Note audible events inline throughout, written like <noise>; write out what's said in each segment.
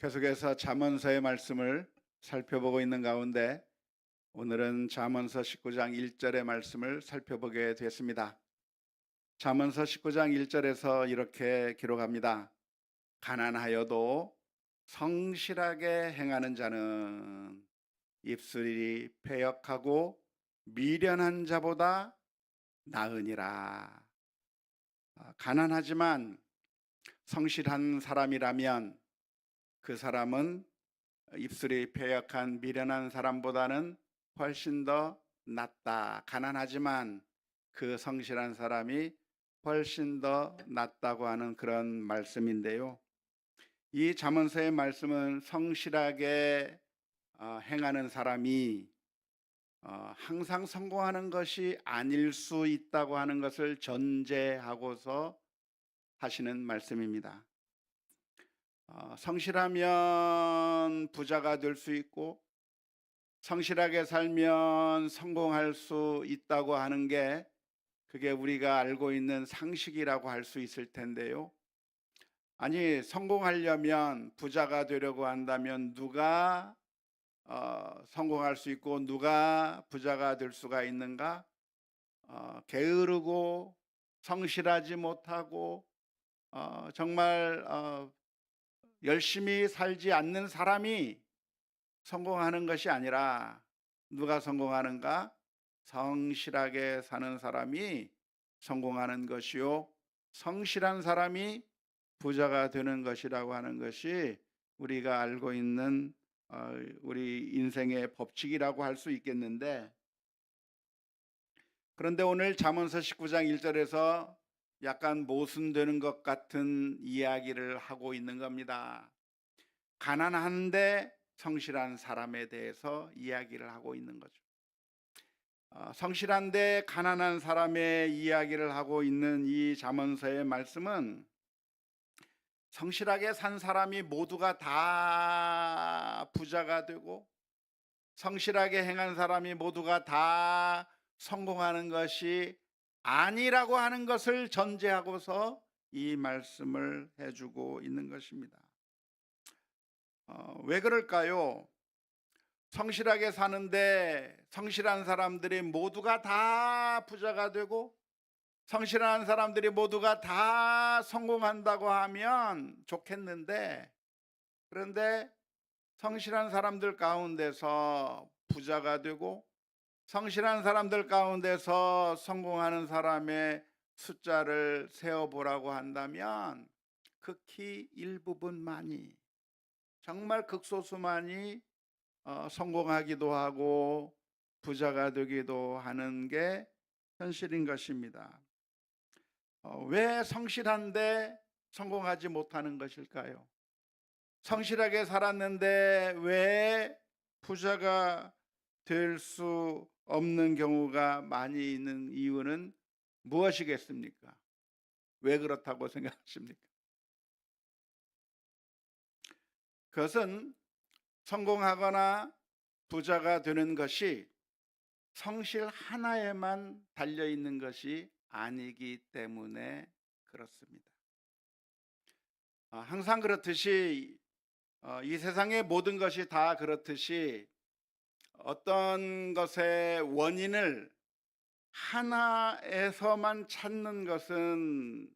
계속해서 잠언서의 말씀을 살펴보고 있는 가운데 오늘은 잠언서 19장 1절의 말씀을 살펴보게 됐습니다. 잠언서 19장 1절에서 이렇게 기록합니다. 가난하여도 성실하게 행하는 자는 입술이 패역하고 미련한 자보다 나으니라. 아, 가난하지만 성실한 사람이라면 그 사람은 입술이 패역한 미련한 사람보다는 훨씬 더 낫다. 가난하지만 그 성실한 사람이 훨씬 더 낫다고 하는 그런 말씀인데요. 이 잠언서의 말씀은 성실하게 어, 행하는 사람이 어, 항상 성공하는 것이 아닐 수 있다고 하는 것을 전제하고서 하시는 말씀입니다. 어, 성실하면 부자가 될 수 있고 성실하게 살면 성공할 수 있다고 하는 게 그게 우리가 알고 있는 상식이라고 할 수 있을 텐데요. 아니 성공하려면 부자가 되려고 한다면 누가 어, 성공할 수 있고 누가 부자가 될 수가 있는가? 어, 게으르고 성실하지 못하고 어, 정말 어, 열심히 살지 않는 사람이 성공하는 것이 아니라 누가 성공하는가? 성실하게 사는 사람이 성공하는 것이요. 성실한 사람이 부자가 되는 것이라고 하는 것이 우리가 알고 있는 어, 우리 인생의 법칙이라고 할 수 있겠는데 그런데 오늘 잠언서 19장 1절에서 약간 모순되는 것 같은 이야기를 하고 있는 겁니다. 가난한데 성실한 사람에 대해서 이야기를 하고 있는 거죠. 어, 성실한데 가난한 사람의 이야기를 하고 있는 이 잠언서의 말씀은 성실하게 산 사람이 모두가 다 부자가 되고 성실하게 행한 사람이 모두가 다 성공하는 것이 아니라고 하는 것을 전제하고서 이 말씀을 해주고 있는 것입니다. 어, 왜 그럴까요? 성실하게 사는데 성실한 사람들이 모두가 다 부자가 되고 성실한 사람들이 모두가 다 성공한다고 하면 좋겠는데 그런데 성실한 사람들 가운데서 부자가 되고 성실한 사람들 가운데서 성공하는 사람의 숫자를 세어보라고 한다면 극히 일부분만이 정말 극소수만이 어, 성공하기도 하고 부자가 되기도 하는 게 현실인 것입니다. 어, 왜 성실한데 성공하지 못하는 것일까요? 성실하게 살았는데 왜 부자가 될 수 없는 경우가 많이 있는 이유는 무엇이겠습니까? 왜 그렇다고 생각하십니까? 그것은 성공하거나 부자가 되는 것이 성실 하나에만 달려 있는 것이 아니기 때문에 그렇습니다. 어, 항상 그렇듯이 어, 이 세상의 모든 것이 다 그렇듯이 어떤 것의 원인을 하나에서만 찾는 것은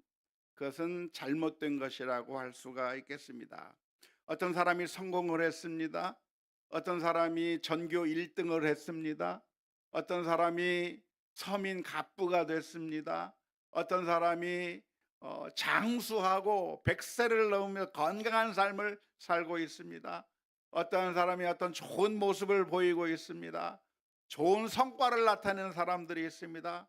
그것은 잘못된 것이라고 할 수가 있겠습니다. 어떤 사람이 성공을 했습니다. 어떤 사람이 전교 1등을 했습니다. 어떤 사람이 서민 갑부가 됐습니다. 어떤 사람이 어, 장수하고 백세를 넘으며 건강한 삶을 살고 있습니다. 어떤 사람이 어떤 좋은 모습을 보이고 있습니다. 좋은 성과를 나타내는 사람들이 있습니다.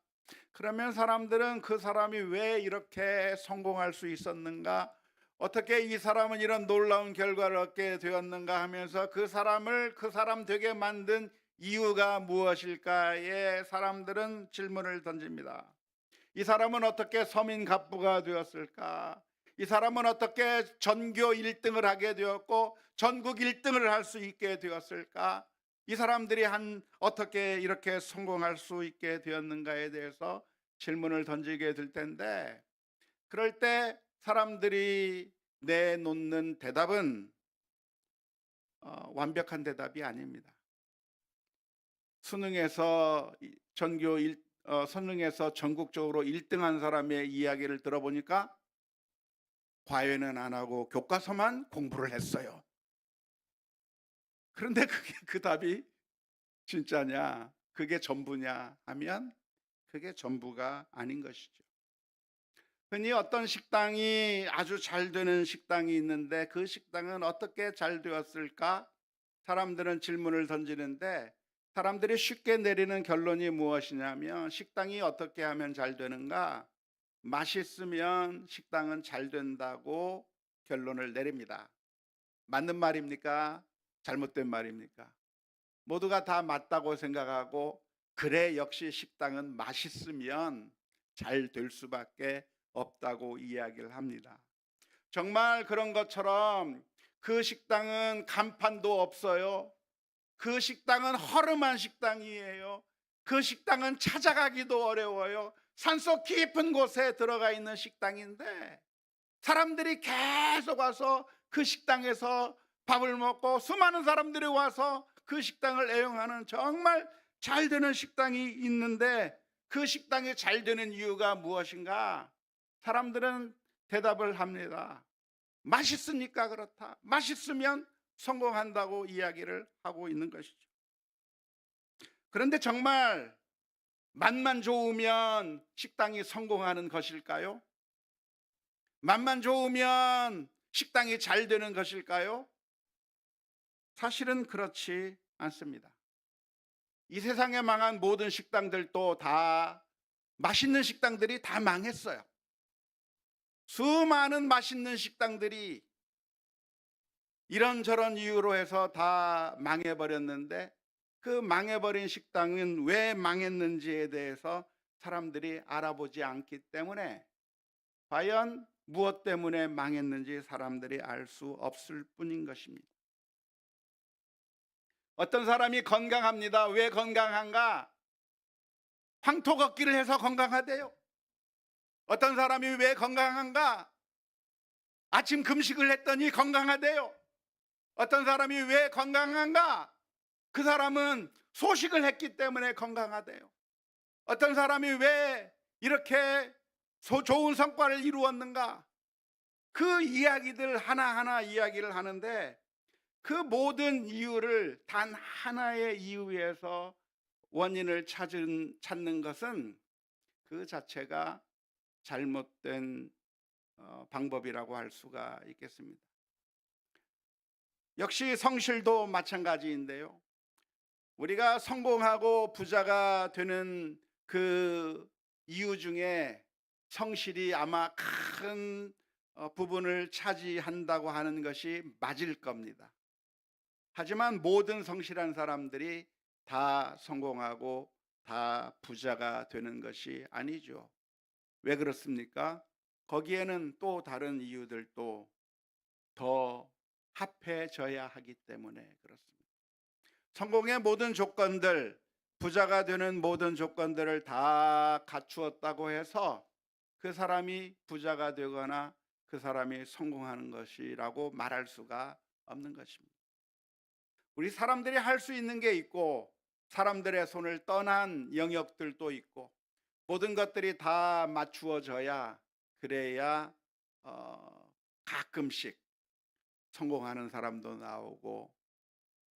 그러면 사람들은 그 사람이 왜 이렇게 성공할 수 있었는가? 어떻게 이 사람은 이런 놀라운 결과를 얻게 되었는가 하면서 그 사람을 그 사람 되게 만든 이유가 무엇일까에 사람들은 질문을 던집니다. 이 사람은 어떻게 서민 갑부가 되었을까? 이 사람은 어떻게 전교 1등을 하게 되었고 전국 1등을 할 수 있게 되었을까? 이 사람들이 한 어떻게 이렇게 성공할 수 있게 되었는가에 대해서 질문을 던지게 될 텐데 그럴 때 사람들이 내놓는 대답은 어, 완벽한 대답이 아닙니다. 수능에서 이- 전교 일, 어, 수능에서 전국적으로 1등한 사람의 이야기를 들어보니까 과외는 안 하고 교과서만 공부를 했어요. 그런데 그게 그 답이 진짜냐? 그게 전부냐 하면 그게 전부가 아닌 것이죠. 흔히 어떤 식당이 아주 잘 되는 식당이 있는데 그 식당은 어떻게 잘 되었을까? 사람들은 질문을 던지는데 사람들이 쉽게 내리는 결론이 무엇이냐면 식당이 어떻게 하면 잘 되는가? 맛있으면 식당은 잘 된다고 결론을 내립니다. 맞는 말입니까? 잘못된 말입니까? 모두가 다 맞다고 생각하고 그래 역시 식당은 맛있으면 잘 될 수밖에 없다고 이야기를 합니다. 정말 그런 것처럼 그 식당은 간판도 없어요. 그 식당은 허름한 식당이에요. 그 식당은 찾아가기도 어려워요. 산속 깊은 곳에 들어가 있는 식당인데 사람들이 계속 와서 그 식당에서 밥을 먹고 수많은 사람들이 와서 그 식당을 애용하는 정말 잘 되는 식당이 있는데 그 식당이 잘 되는 이유가 무엇인가? 사람들은 대답을 합니다. 맛있으니까 그렇다. 맛있으면 성공한다고 이야기를 하고 있는 것이죠. 그런데 정말 맛만 좋으면 식당이 성공하는 것일까요? 맛만 좋으면 식당이 잘 되는 것일까요? 사실은 그렇지 않습니다. 이 세상에 망한 모든 식당들도 다 맛있는 식당들이 다 망했어요. 수많은 맛있는 식당들이 이런저런 이유로 해서 다 망해버렸는데 그 망해버린 식당은 왜 망했는지에 대해서 사람들이 알아보지 않기 때문에 과연 무엇 때문에 망했는지 사람들이 알 수 없을 뿐인 것입니다. 어떤 사람이 건강합니다. 왜 건강한가? 황토 걷기를 해서 건강하대요. 어떤 사람이 왜 건강한가? 아침 금식을 했더니 건강하대요. 어떤 사람이 왜 건강한가? 그 사람은 소식을 했기 때문에 건강하대요. 어떤 사람이 왜 이렇게 소- 좋은 성과를 이루었는가? 그 이야기들 하나하나 이야기를 하는데 그 모든 이유를 단 하나의 이유에서 원인을 찾은, 찾는 것은 그 자체가 잘못된 어, 방법이라고 할 수가 있겠습니다. 역시 성실도 마찬가지인데요. 우리가 성공하고 부자가 되는 그 이유 중에 성실이 아마 큰 어, 부분을 차지한다고 하는 것이 맞을 겁니다. 하지만 모든 성실한 사람들이 다 성공하고 다 부자가 되는 것이 아니죠. 왜 그렇습니까? 거기에는 또 다른 이유들도 더 합해져야 하기 때문에 그렇습니다. 성공의 모든 조건들, 부자가 되는 모든 조건들을 다 갖추었다고 해서 그 사람이 부자가 되거나 그 사람이 성공하는 것이라고 말할 수가 없는 것입니다. 우리 사람들이 할 수 있는 게 있고 사람들의 손을 떠난 영역들도 있고 모든 것들이 다 맞추어져야 그래야 어, 가끔씩 성공하는 사람도 나오고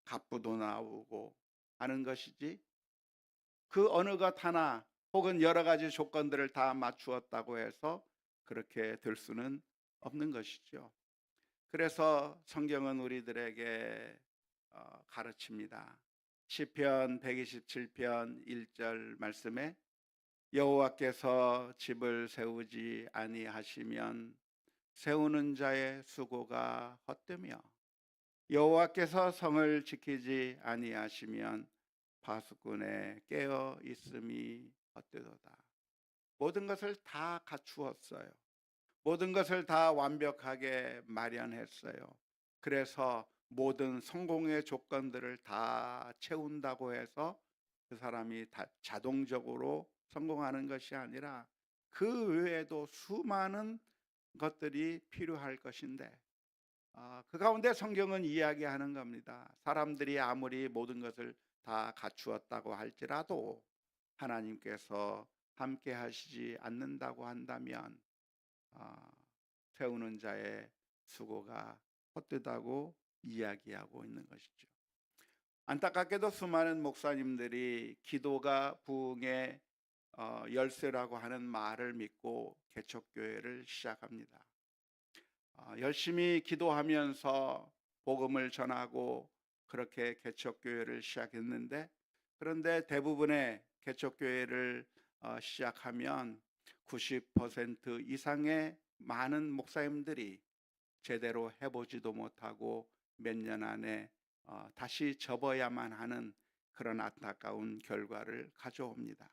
갑부도 나오고 하는 것이지 그 어느 것 하나 혹은 여러 가지 조건들을 다 맞추었다고 해서 그렇게 될 수는 없는 것이죠. 그래서 성경은 우리들에게 어, 가르칩니다. 시편 127편 1절 말씀에 여호와께서 집을 세우지 아니하시면 세우는 자의 수고가 헛되며 여호와께서 성을 지키지 아니하시면 파수꾼의 깨어 있음이 헛되도다. 모든 것을 다 갖추었어요. 모든 것을 다 완벽하게 마련했어요. 그래서 모든 성공의 조건들을 다 채운다고 해서 그 사람이 다 자동적으로 성공하는 것이 아니라 그 외에도 수많은 것들이 필요할 것인데 아, 그 가운데 성경은 이야기하는 겁니다. 사람들이 아무리 모든 것을 다 갖추었다고 할지라도 하나님께서 함께 하시지 않는다고 한다면 아, 세우는 자의 수고가 헛되다고 이야기하고 있는 것이죠. 안타깝게도 수많은 목사님들이 기도가 부흥의 어, 열쇠라고 하는 말을 믿고 개척교회를 시작합니다. 어, 열심히 기도하면서 복음을 전하고 그렇게 개척교회를 시작했는데 그런데 대부분의 개척교회를 어, 시작하면 90% 이상의 많은 목사님들이 제대로 해보지도 못하고 몇 년 안에 어, 다시 접어야만 하는 그런 안타까운 결과를 가져옵니다.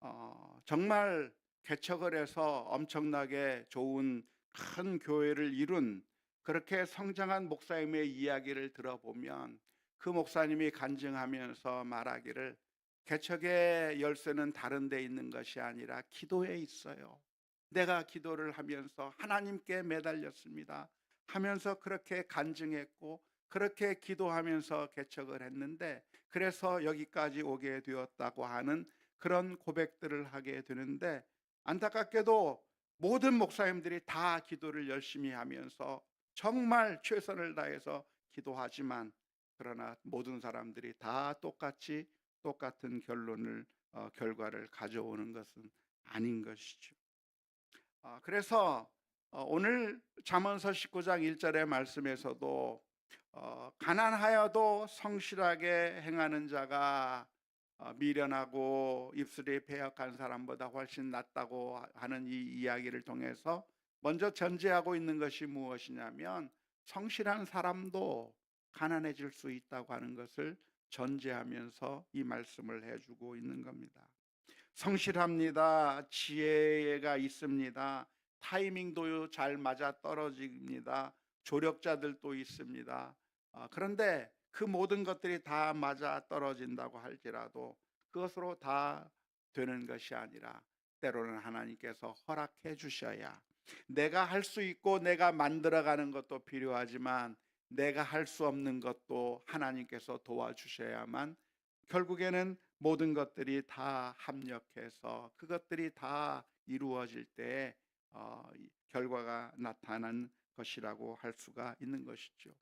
어, 정말 개척을 해서 엄청나게 좋은 큰 교회를 이룬 그렇게 성장한 목사님의 이야기를 들어보면 그 목사님이 간증하면서 말하기를 개척의 열쇠는 다른 데 있는 것이 아니라 기도에 있어요. 내가 기도를 하면서 하나님께 매달렸습니다. 하면서 그렇게 간증했고 그렇게 기도하면서 개척을 했는데 그래서 여기까지 오게 되었다고 하는 그런 고백들을 하게 되는데 안타깝게도 모든 목사님들이 다 기도를 열심히 하면서 정말 최선을 다해서 기도하지만 그러나 모든 사람들이 다 똑같이 똑같은 결론을 어, 결과를 가져오는 것은 아닌 것이죠. 어, 그래서 어, 오늘 잠언서 19장 1절의 말씀에서도 어, 가난하여도 성실하게 행하는 자가 어, 미련하고 입술이 배역한 사람보다 훨씬 낫다고 하는 이 이야기를 통해서 먼저 전제하고 있는 것이 무엇이냐면 성실한 사람도 가난해질 수 있다고 하는 것을 전제하면서 이 말씀을 해주고 있는 겁니다. 성실합니다. 지혜가 있습니다. 타이밍도 잘 맞아 떨어집니다. 조력자들도 있습니다. 아, 그런데 그 모든 것들이 다 맞아 떨어진다고 할지라도 그것으로 다 되는 것이 아니라 때로는 하나님께서 허락해 주셔야 내가 할 수 있고 내가 만들어가는 것도 필요하지만 내가 할 수 없는 것도 하나님께서 도와주셔야만 결국에는 모든 것들이 다 합력해서 그것들이 다 이루어질 때 어, 이 결과가 나타난 것이라고 할 수가 있는 것이죠.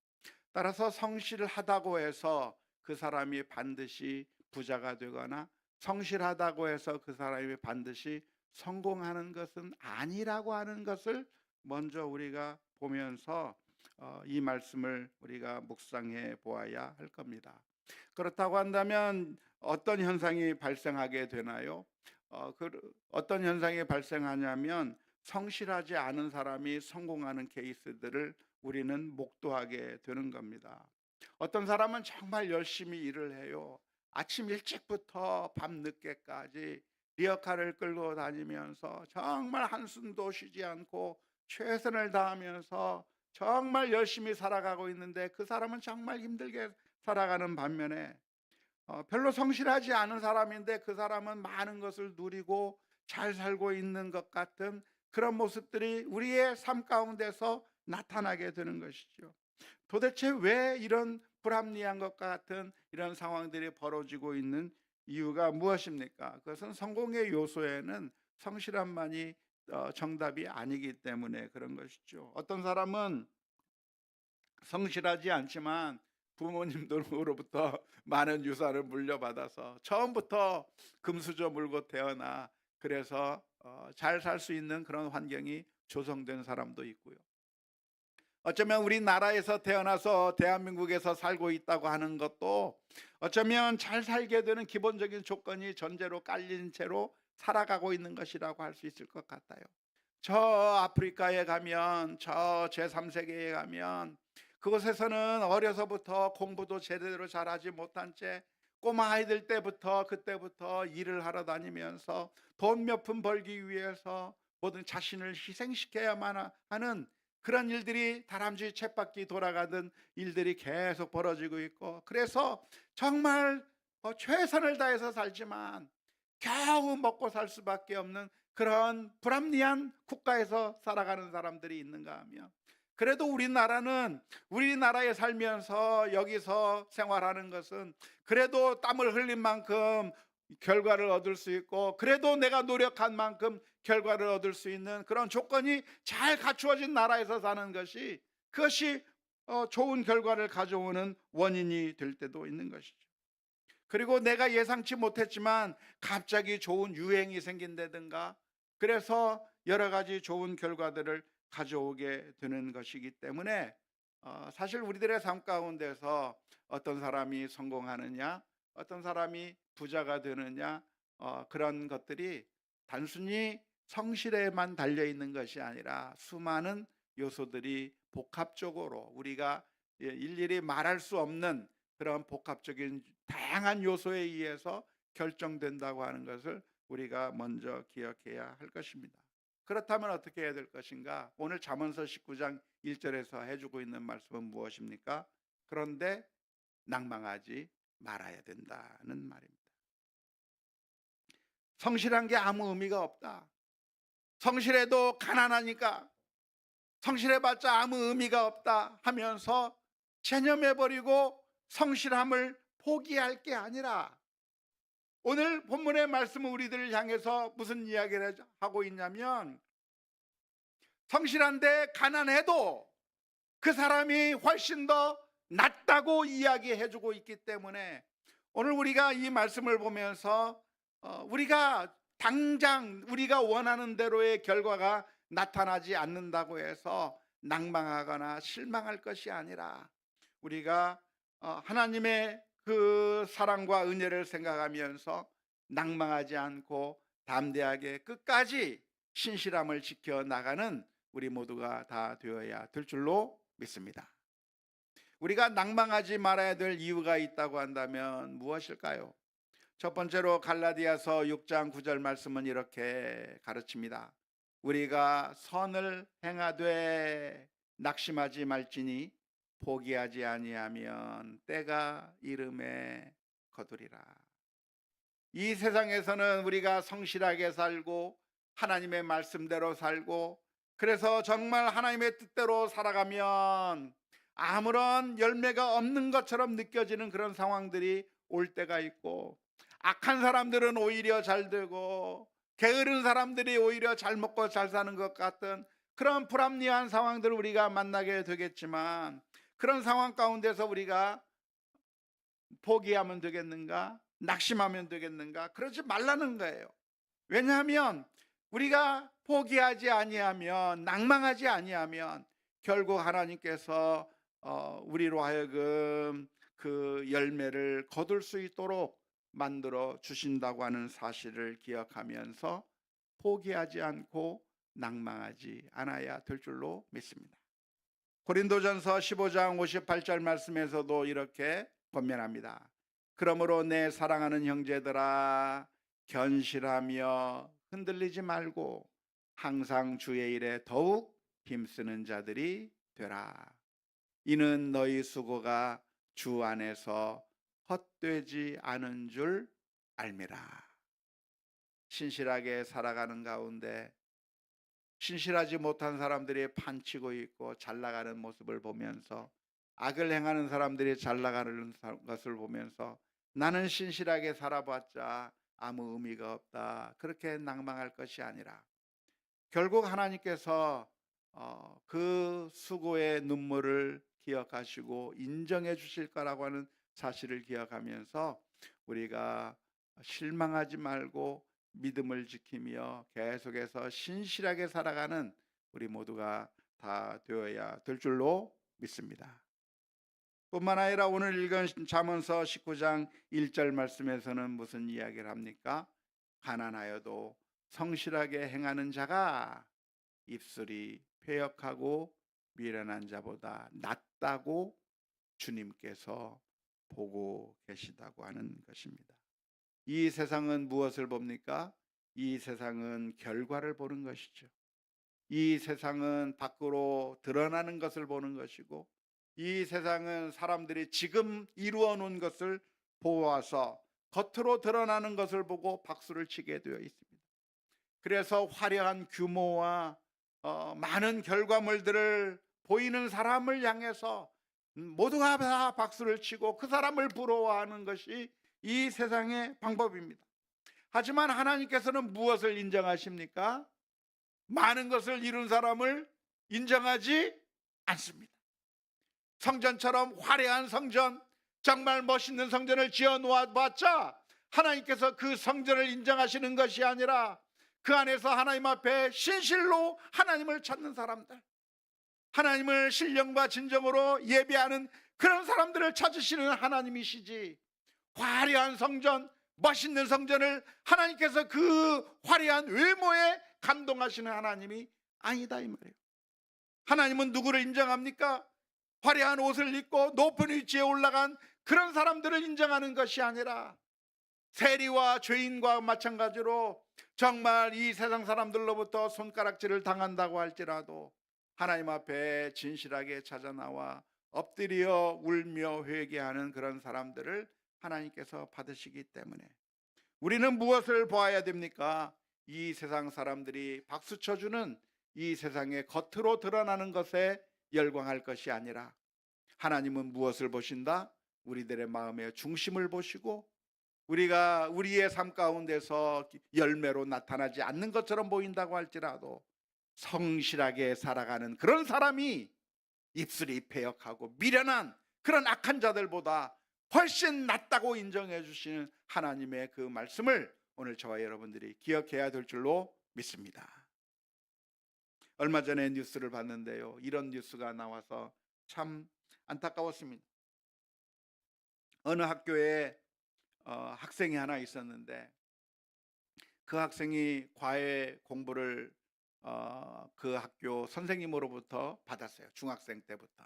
따라서 성실하다고 해서 그 사람이 반드시 부자가 되거나 성실하다고 해서 그 사람이 반드시 성공하는 것은 아니라고 하는 것을 먼저 우리가 보면서 어, 이 말씀을 우리가 묵상해 보아야 할 겁니다. 그렇다고 한다면 어떤 현상이 발생하게 되나요? 어, 그, 어떤 현상이 발생하냐면 성실하지 않은 사람이 성공하는 케이스들을 우리는 목도하게 되는 겁니다. 어떤 사람은 정말 열심히 일을 해요. 아침 일찍부터 밤 늦게까지 리어카를 끌고 다니면서 정말 한숨도 쉬지 않고 최선을 다하면서 정말 열심히 살아가고 있는데 그 사람은 정말 힘들게 살아가는 반면에 어, 별로 성실하지 않은 사람인데 그 사람은 많은 것을 누리고 잘 살고 있는 것 같은 그런 모습들이 우리의 삶 가운데서 나타나게 되는 것이죠. 도대체 왜 이런 불합리한 것 같은 이런 상황들이 벌어지고 있는 이유가 무엇입니까? 그것은 성공의 요소에는 성실함만이 어, 정답이 아니기 때문에 그런 것이죠. 어떤 사람은 성실하지 않지만 부모님들로부터 <laughs> 많은 유산을 물려받아서 처음부터 금수저 물고 태어나 그래서 어, 잘살 수 있는 그런 환경이 조성된 사람도 있고요. 어쩌면 우리나라에서 태어나서 대한민국에서 살고 있다고 하는 것도 어쩌면 잘 살게 되는 기본적인 조건이 전제로 깔린 채로 살아가고 있는 것이라고 할 수 있을 것 같아요. 저 아프리카에 가면 저 제3세계에 가면 그곳에서는 어려서부터 공부도 제대로 잘하지 못한 채 꼬마 아이들 때부터 그때부터 일을 하러 다니면서 돈 몇 푼 벌기 위해서 모든 자신을 희생시켜야만 하는 그런 일들이 다람쥐 쳇바퀴 돌아가던 일들이 계속 벌어지고 있고 그래서 정말 뭐 최선을 다해서 살지만 겨우 먹고 살 수밖에 없는 그런 불합리한 국가에서 살아가는 사람들이 있는가 하면 그래도 우리나라는 우리나라에 살면서 여기서 생활하는 것은 그래도 땀을 흘린 만큼 결과를 얻을 수 있고 그래도 내가 노력한 만큼 결과를 얻을 수 있는 그런 조건이 잘 갖추어진 나라에서 사는 것이 그것이 어, 좋은 결과를 가져오는 원인이 될 때도 있는 것이죠. 그리고 내가 예상치 못했지만 갑자기 좋은 유행이 생긴다든가 그래서 여러 가지 좋은 결과들을 가져오게 되는 것이기 때문에 어, 사실 우리들의 삶 가운데서 어떤 사람이 성공하느냐, 어떤 사람이 부자가 되느냐 어, 그런 것들이 단순히 성실에만 달려 있는 것이 아니라 수많은 요소들이 복합적으로 우리가 예, 일일이 말할 수 없는 그런 복합적인 다양한 요소에 의해서 결정된다고 하는 것을 우리가 먼저 기억해야 할 것입니다. 그렇다면 어떻게 해야 될 것인가? 오늘 잠언서 19장 1절에서 해주고 있는 말씀은 무엇입니까? 그런데 낭망하지 말아야 된다는 말입니다. 성실한 게 아무 의미가 없다. 성실해도 가난하니까 성실해봤자 아무 의미가 없다 하면서 체념해버리고 성실함을 포기할 게 아니라 오늘 본문의 말씀은 우리들을 향해서 무슨 이야기를 하고 있냐면 성실한데 가난해도 그 사람이 훨씬 더 낫다고 이야기해 주고 있기 때문에 오늘 우리가 이 말씀을 보면서 어, 우리가 당장 우리가 원하는 대로의 결과가 나타나지 않는다고 해서 낭망하거나 실망할 것이 아니라 우리가 어, 하나님의 그 사랑과 은혜를 생각하면서 낭망하지 않고 담대하게 끝까지 신실함을 지켜 나가는 우리 모두가 다 되어야 될 줄로 믿습니다. 우리가 낭망하지 말아야 될 이유가 있다고 한다면 무엇일까요? 첫 번째로 갈라디아서 6장 9절 말씀은 이렇게 가르칩니다. 우리가 선을 행하되 낙심하지 말지니 포기하지 아니하면 때가 이름에 거두리라. 이 세상에서는 우리가 성실하게 살고 하나님의 말씀대로 살고 그래서 정말 하나님의 뜻대로 살아가면 아무런 열매가 없는 것처럼 느껴지는 그런 상황들이 올 때가 있고 악한 사람들은 오히려 잘 되고 게으른 사람들이 오히려 잘 먹고 잘 사는 것 같은 그런 불합리한 상황들을 우리가 만나게 되겠지만 그런 상황 가운데서 우리가 포기하면 되겠는가? 낙심하면 되겠는가? 그러지 말라는 거예요. 왜냐하면 우리가 포기하지 아니하면 낭망하지 아니하면 결국 하나님께서 어, 우리로 하여금 그 열매를 거둘 수 있도록 만들어 주신다고 하는 사실을 기억하면서 포기하지 않고 낭망하지 않아야 될 줄로 믿습니다. 고린도전서 15장 58절 말씀에서도 이렇게 권면합니다. 그러므로 내 사랑하는 형제들아 견실하며 흔들리지 말고 항상 주의 일에 더욱 힘쓰는 자들이 되라. 이는 너희 수고가 주 안에서 헛되지 않은 줄 알미라. 신실하게 살아가는 가운데 신실하지 못한 사람들이 판치고 있고 잘 나가는 모습을 보면서 악을 행하는 사람들이 잘 나가는 것을 보면서 나는 신실하게 살아봤자 아무 의미가 없다. 그렇게 낭망할 것이 아니라 결국 하나님께서 어, 그 수고의 눈물을 기억하시고 인정해 주실 거라고 하는 사실을 기억하면서 우리가 실망하지 말고 믿음을 지키며 계속해서 신실하게 살아가는 우리 모두가 다 되어야 될 줄로 믿습니다. 뿐만 아니라 오늘 읽은 잠언서 19장 1절 말씀에서는 무슨 이야기를 합니까? 가난하여도 성실하게 행하는 자가 입술이 폐역하고 미련한 자보다 낫다고 주님께서 보고 계시다고 하는 것입니다. 이 세상은 무엇을 봅니까? 이 세상은 결과를 보는 것이죠. 이 세상은 밖으로 드러나는 것을 보는 것이고 이 세상은 사람들이 지금 이루어 놓은 것을 보아서 겉으로 드러나는 것을 보고 박수를 치게 되어 있습니다. 그래서 화려한 규모와 어, 많은 결과물들을 보이는 사람을 향해서 모두가 다 박수를 치고 그 사람을 부러워하는 것이 이 세상의 방법입니다. 하지만 하나님께서는 무엇을 인정하십니까? 많은 것을 이룬 사람을 인정하지 않습니다. 성전처럼 화려한 성전, 정말 멋있는 성전을 지어 놓아봤자 하나님께서 그 성전을 인정하시는 것이 아니라 그 안에서 하나님 앞에 신실로 하나님을 찾는 사람들, 하나님을 신령과 진정으로 예배하는 그런 사람들을 찾으시는 하나님이시지. 화려한 성전, 멋있는 성전을 하나님께서 그 화려한 외모에 감동하시는 하나님이 아니다 이 말이에요. 하나님은 누구를 인정합니까? 화려한 옷을 입고 높은 위치에 올라간 그런 사람들을 인정하는 것이 아니라 세리와 죄인과 마찬가지로 정말 이 세상 사람들로부터 손가락질을 당한다고 할지라도 하나님 앞에 진실하게 찾아 나와 엎드려 울며 회개하는 그런 사람들을 하나님께서 받으시기 때문에 우리는 무엇을 보아야 됩니까? 이 세상 사람들이 박수 쳐주는 이 세상의 겉으로 드러나는 것에 열광할 것이 아니라 하나님은 무엇을 보신다? 우리들의 마음의 중심을 보시고 우리가 우리의 삶 가운데서 열매로 나타나지 않는 것처럼 보인다고 할지라도 성실하게 살아가는 그런 사람이 입술이 패역하고 미련한 그런 악한 자들보다 훨씬 낫다고 인정해 주시는 하나님의 그 말씀을 오늘 저와 여러분들이 기억해야 될 줄로 믿습니다. 얼마 전에 뉴스를 봤는데요. 이런 뉴스가 나와서 참 안타까웠습니다. 어느 학교에 어, 학생이 하나 있었는데 그 학생이 과외 공부를 어, 그 학교 선생님으로부터 받았어요. 중학생 때부터.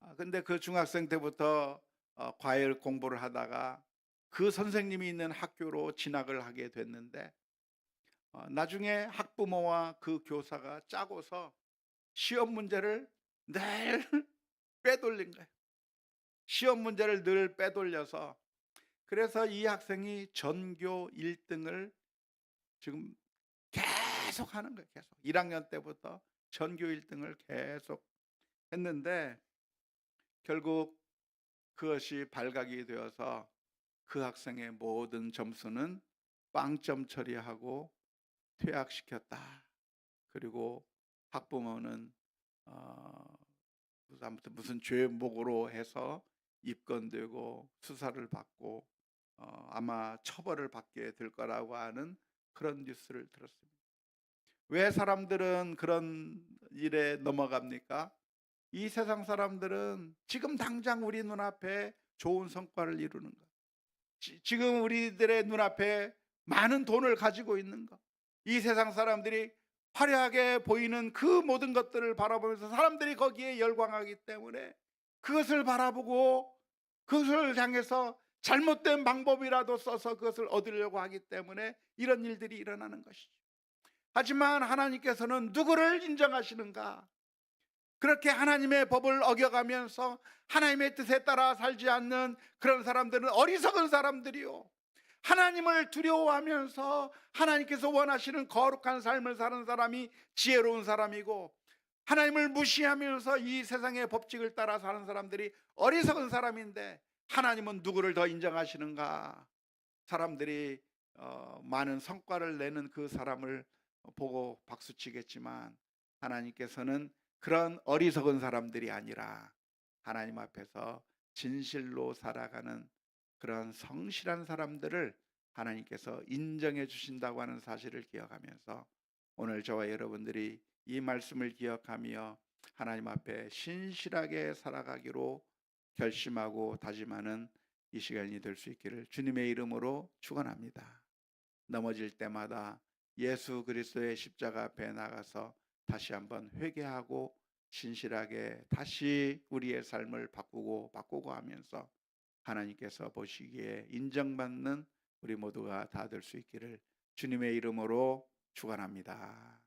아, 근데 그 중학생 때부터 어, 과외 공부를 하다가 그 선생님이 있는 학교로 진학을 하게 됐는데 어, 나중에 학부모와 그 교사가 짜고서 시험 문제를 늘 <laughs> 빼돌린 거예요. 시험 문제를 늘 빼돌려서 그래서 이 학생이 전교 1등을 지금 하는 거예요. 계속 1학년 때부터 전교 1등을 계속 했는데 결국 그것이 발각이 되어서 그 학생의 모든 점수는 빵점 처리하고 퇴학시켰다. 그리고 학부모는 어, 아무튼 무슨 죄목으로 해서 입건되고 수사를 받고 어, 아마 처벌을 받게 될 거라고 하는 그런 뉴스를 들었습니다. 왜 사람들은 그런 일에 넘어갑니까? 이 세상 사람들은 지금 당장 우리 눈앞에 좋은 성과를 이루는 것. 지- 지금 우리들의 눈앞에 많은 돈을 가지고 있는 것. 이 세상 사람들이 화려하게 보이는 그 모든 것들을 바라보면서 사람들이 거기에 열광하기 때문에 그것을 바라보고 그것을 향해서 잘못된 방법이라도 써서 그것을 얻으려고 하기 때문에 이런 일들이 일어나는 것이죠. 하지만 하나님께서는 누구를 인정하시는가? 그렇게 하나님의 법을 어겨가면서 하나님의 뜻에 따라 살지 않는 그런 사람들은 어리석은 사람들이요. 하나님을 두려워하면서 하나님께서 원하시는 거룩한 삶을 사는 사람이 지혜로운 사람이고 하나님을 무시하면서 이 세상의 법칙을 따라 사는 사람들이 어리석은 사람인데 하나님은 누구를 더 인정하시는가? 사람들이 어, 많은 성과를 내는 그 사람을 보고 박수 치겠지만 하나님께서는 그런 어리석은 사람들이 아니라 하나님 앞에서 진실로 살아가는 그런 성실한 사람들을 하나님께서 인정해 주신다고 하는 사실을 기억하면서 오늘 저와 여러분들이 이 말씀을 기억하며 하나님 앞에 신실하게 살아가기로 결심하고 다짐하는 이 시간이 될 수 있기를 주님의 이름으로 축원합니다. 넘어질 때마다 예수 그리스도의 십자가 앞에 나가서 다시 한번 회개하고 신실하게 다시 우리의 삶을 바꾸고 바꾸고 하면서 하나님께서 보시기에 인정받는 우리 모두가 다 될 수 있기를 주님의 이름으로 축원합니다.